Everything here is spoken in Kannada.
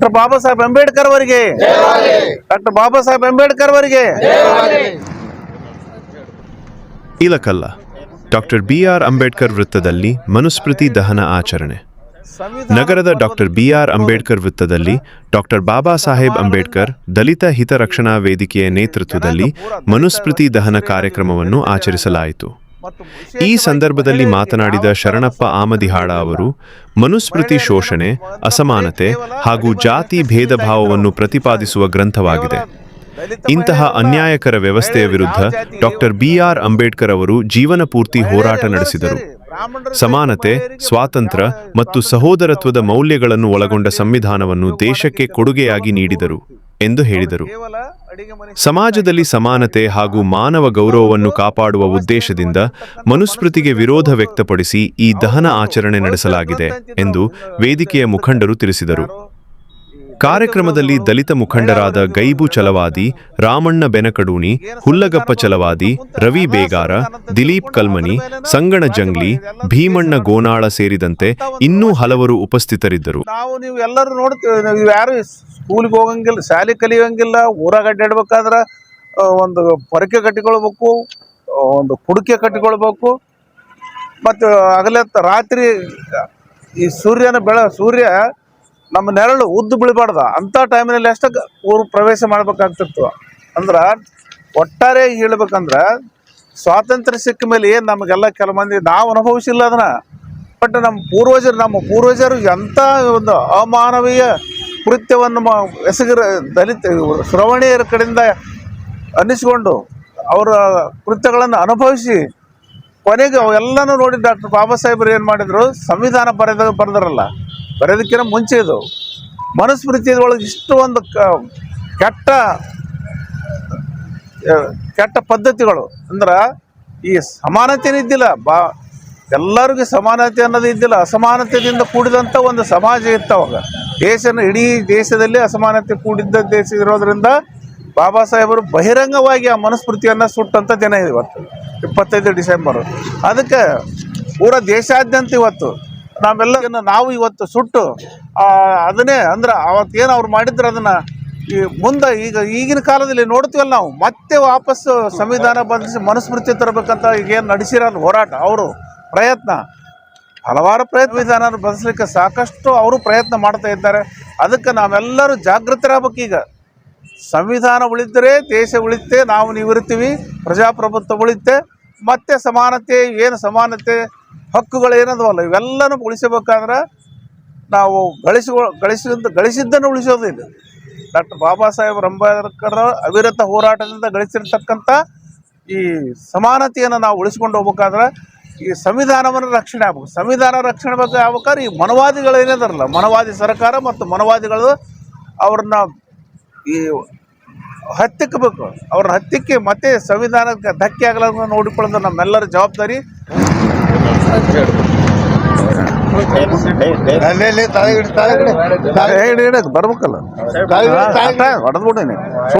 ಡಾಕ್ಟರ್ ಬಾಬಾ ಸಾಹೇಬ್ ಅಂಬೇಡ್ಕರ್ ಅವರಿಗೆ. ಡಾಕ್ಟರ್ ಬಾಬಾ ಸಾಹೇಬ್ ಅಂಬೇಡ್ಕರ್ ಅವರಿಗೆ. ಇಲಕಲ್ಲ ಡಾಕ್ಟರ್ ಬಿಆರ್ ಅಂಬೇಡ್ಕರ್ ವೃತ್ತದಲ್ಲಿ ಮನುಸ್ಮೃತಿ ದಹನ ಆಚರಣೆ. ನಗರದ ಡಾಕ್ಟರ್ ಬಿ ಆರ್ ಅಂಬೇಡ್ಕರ್ ವೃತ್ತದಲ್ಲಿ ಡಾಕ್ಟರ್ ಬಾಬಾ ಸಾಹೇಬ್ ಅಂಬೇಡ್ಕರ್ ದಲಿತ ಹಿತರಕ್ಷಣಾ ವೇದಿಕೆಯ ನೇತೃತ್ವದಲ್ಲಿ ಮನುಸ್ಮೃತಿ ದಹನ ಕಾರ್ಯಕ್ರಮವನ್ನು ಆಚರಿಸಲಾಯಿತು. ಈ ಸಂದರ್ಭದಲ್ಲಿ ಮಾತನಾಡಿದ ಶರಣಪ್ಪ ಆಮದಿಹಾಳ ಅವರು ಮನುಸ್ಮೃತಿ ಶೋಷಣೆ ಅಸಮಾನತೆ ಹಾಗೂ ಜಾತಿ ಭೇದ ಭಾವವನ್ನು ಪ್ರತಿಪಾದಿಸುವ ಗ್ರಂಥವಾಗಿದೆ. ಇಂತಹ ಅನ್ಯಾಯಕರ ವ್ಯವಸ್ಥೆಯ ವಿರುದ್ಧ ಡಾಕ್ಟರ್ ಬಿಆರ್ ಅಂಬೇಡ್ಕರ್ ಅವರು ಜೀವನ ಪೂರ್ತಿ ಹೋರಾಟ ನಡೆಸಿದರು. ಸಮಾನತೆ ಸ್ವಾತಂತ್ರ್ಯ ಮತ್ತು ಸಹೋದರತ್ವದ ಮೌಲ್ಯಗಳನ್ನು ಒಳಗೊಂಡ ಸಂವಿಧಾನವನ್ನು ದೇಶಕ್ಕೆ ಕೊಡುಗೆಯಾಗಿ ನೀಡಿದರು. ಎಂದು ಹೇಳಿದರು. ಸಮಾಜದಲ್ಲಿ ಸಮಾನತೆ ಹಾಗೂ ಮಾನವ ಗೌರವವನ್ನು ಕಾಪಾಡುವ ಉದ್ದೇಶದಿಂದ ಮನುಸ್ಮೃತಿಗೆ ವಿರೋಧ ವ್ಯಕ್ತಪಡಿಸಿ ಈ ದಹನ ಆಚರಣೆ ನಡೆಸಲಾಗಿದೆ ಎಂದು ವೇದಿಕೆಯ ಮುಖಂಡರು ತಿಳಿಸಿದರು. ಕಾರ್ಯಕ್ರಮದಲ್ಲಿ ದಲಿತ ಮುಖಂಡರಾದ ಗೈಬು ಚಲವಾದಿ ರಾಮಣ್ಣ ಬೆನಕಡೂಣಿ ಹುಲ್ಲಗಪ್ಪ ಚಲವಾದಿ ರವಿ ಬೇಗಾರ ದಿಲೀಪ್ ಕಲ್ಮನಿ ಸಂಗಣ ಜಂಗ್ಲಿ ಭೀಮಣ್ಣ ಗೋನಾಳ ಸೇರಿದಂತೆ ಇನ್ನೂ ಹಲವರು ಉಪಸ್ಥಿತರಿದ್ದರು. ಸ್ಕೂಲ್ಗೆ ಹೋಗಂಗಿಲ್ಲ, ಶಾಲೆ ಕಲಿಯಂಗಿಲ್ಲ, ಊರಾಗ ಅಡ್ಡಾಡ್ಬೇಕಾದ್ರೆ ಒಂದು ಪೊರಕೆ ಕಟ್ಟಿಕೊಳ್ಬೇಕು ಒಂದು ಕುಡಿಕೆ ಕಟ್ಟಿಕೊಳ್ಬೇಕು. ಮತ್ತು ಅಗಲೇ ರಾತ್ರಿ ಈ ಸೂರ್ಯನ ಬೆಳ, ಸೂರ್ಯ ನಮ್ಮ ನೆರಳು ಉದ್ದು ಬೀಳಬಾರ್ದ. ಅಂಥ ಟೈಮಿನಲ್ಲಿ ಅಷ್ಟೇ ಊರು ಪ್ರವೇಶ ಮಾಡ್ಬೇಕಾಗ್ತಿತ್ತು. ಅಂದ್ರೆ ಒಟ್ಟಾರೆ ಹೇಳ್ಬೇಕಂದ್ರೆ ಸ್ವಾತಂತ್ರ್ಯ ಸಿಕ್ಕ ಮೇಲೆ ನಮಗೆಲ್ಲ ಕೆಲ ಮಂದಿ ನಾವು ಅನುಭವಿಸಿಲ್ಲ ಅದನ್ನ. ಬಟ್ ನಮ್ಮ ಪೂರ್ವಜರು ನಮ್ಮ ಪೂರ್ವಜರು ಎಂಥ ಒಂದು ಅಮಾನವೀಯ ಕೃತ್ಯವನ್ನು ಮ ಎಸಗಿರ ದಲಿತ ಶ್ರವಣೀಯರ ಕಡೆಯಿಂದ ಅನ್ನಿಸಿಕೊಂಡು ಅವರ ಕೃತ್ಯಗಳನ್ನು ಅನುಭವಿಸಿ ಕೊನೆಗೆ ಎಲ್ಲನೂ ನೋಡಿ ಡಾಕ್ಟರ್ ಬಾಬಾ ಸಾಹೇಬರು ಏನು ಮಾಡಿದ್ರು? ಸಂವಿಧಾನ ಬರೆದ ಬರೆದ್ರಲ್ಲ. ಬರೆಯೋದಕ್ಕಿಂತ ಮುಂಚೆ ಇದು. ಮನುಸ್ಮೃತಿ ಒಳಗೆ ಇಷ್ಟು ಒಂದು ಕೆಟ್ಟ ಕೆಟ್ಟ ಪದ್ಧತಿಗಳು. ಅಂದ್ರೆ ಈ ಸಮಾನತೆ ಇದ್ದಿಲ್ಲ ಬಾ ಎಲ್ಲರಿಗೂ ಸಮಾನತೆ ಅನ್ನೋದು ಇದ್ದಿಲ್ಲ. ಅಸಮಾನತೆಯಿಂದ ಕೂಡಿದಂಥ ಒಂದು ಸಮಾಜ ಇತ್ತು ಅವಾಗ. ದೇಶನ ಇಡೀ ದೇಶದಲ್ಲಿ ಅಸಮಾನತೆ ಕೂಡಿದ್ದ ದೇಶ ಇರೋದ್ರಿಂದ ಬಾಬಾ ಸಾಹೇಬರು ಬಹಿರಂಗವಾಗಿ ಆ ಮನುಸ್ಮೃತಿಯನ್ನು ಸುಟ್ಟಂಥ ದಿನ ಇವತ್ತು, ಇಪ್ಪತ್ತೈದು ಡಿಸೆಂಬರು. ಅದಕ್ಕೆ ಪೂರಾ ದೇಶಾದ್ಯಂತ ಇವತ್ತು ನಾವೆಲ್ಲ ಇದನ್ನ ನಾವು ಇವತ್ತು ಸುಟ್ಟು ಅದನ್ನೇ ಅಂದ್ರೆ ಅವತ್ತೇನು ಅವ್ರು ಮಾಡಿದ್ರು ಅದನ್ನು ಈ ಮುಂದೆ ಈಗ ಈಗಿನ ಕಾಲದಲ್ಲಿ ನೋಡ್ತೀವಲ್ಲ ನಾವು, ಮತ್ತೆ ವಾಪಸ್ಸು ಸಂವಿಧಾನ ಬದಲಿಸಿ ಮನುಸ್ಮೃತಿ ತರಬೇಕಂತ ಈಗ ಏನು ನಡೆಸಿರಲ್ಲ ಹೋರಾಟ, ಅವರು. ಪ್ರಯತ್ನ. ಹಲವಾರು ಪ್ರಯತ್ನ ವಿಧಾನ ಬದಲಿಸಲಿಕ್ಕೆ ಸಾಕಷ್ಟು ಅವರು ಪ್ರಯತ್ನ ಮಾಡ್ತಾ ಇದ್ದಾರೆ. ಅದಕ್ಕೆ ನಾವೆಲ್ಲರೂ ಜಾಗೃತರಾಗಬೇಕು ಈಗ. ಸಂವಿಧಾನ ಉಳಿದರೆ ದೇಶ ಉಳಿತೆ ನಾವು ನೀವು ಇರ್ತೀವಿ, ಪ್ರಜಾಪ್ರಭುತ್ವ ಉಳಿತೆ ಮತ್ತೆ ಸಮಾನತೆ, ಏನು ಸಮಾನತೆ, ಹಕ್ಕುಗಳು ಏನದವಲ್ಲ, ಇವೆಲ್ಲನೂ ಉಳಿಸಬೇಕಾದ್ರೆ ನಾವು ಗಳಿಸಿ ಗಳಿಸಿದ, ಗಳಿಸಿದ್ದನ್ನು ಉಳಿಸೋದಿಲ್ಲ ಡಾಕ್ಟರ್ ಬಾಬಾ ಸಾಹೇಬ್ ಅಂಬೇಡ್ಕರ್ ಅವಿರತ ಹೋರಾಟದಿಂದ ಗಳಿಸಿರ್ತಕ್ಕಂಥ ಈ ಸಮಾನತೆಯನ್ನು ನಾವು ಉಳಿಸ್ಕೊಂಡು ಹೋಗ್ಬೇಕಾದ್ರೆ ಈ ಸಂವಿಧಾನವನ್ನು ರಕ್ಷಣೆ ಆಗ್ಬೇಕು. ಸಂವಿಧಾನ ರಕ್ಷಣೆ ಬಗ್ಗೆ ಆಗ್ಬೇಕಾದ್ರೆ ಈ ಮನವಾದಿಗಳು ಏನಿದಾರಲ್ಲ ಮನವಾದಿ ಸರ್ಕಾರ ಮತ್ತು ಮನವಾದಿಗಳು ಅವ್ರನ್ನ ಈ ಹತ್ತಿಕ್ಕಬೇಕು ಅವ್ರನ್ನ ಹತ್ತಿಕ್ಕಿ ಮತ್ತೆ ಸಂವಿಧಾನಕ್ಕೆ ಧಕ್ಕೆ ಆಗಲನ್ನು ನೋಡಿಕೊಳ್ಳೋದು ನಮ್ಮೆಲ್ಲರ ಜವಾಬ್ದಾರಿ. ಬರ್ಬೇಕಲ್ಲ. ಹೊಡೆದ್ಬಿಡಿ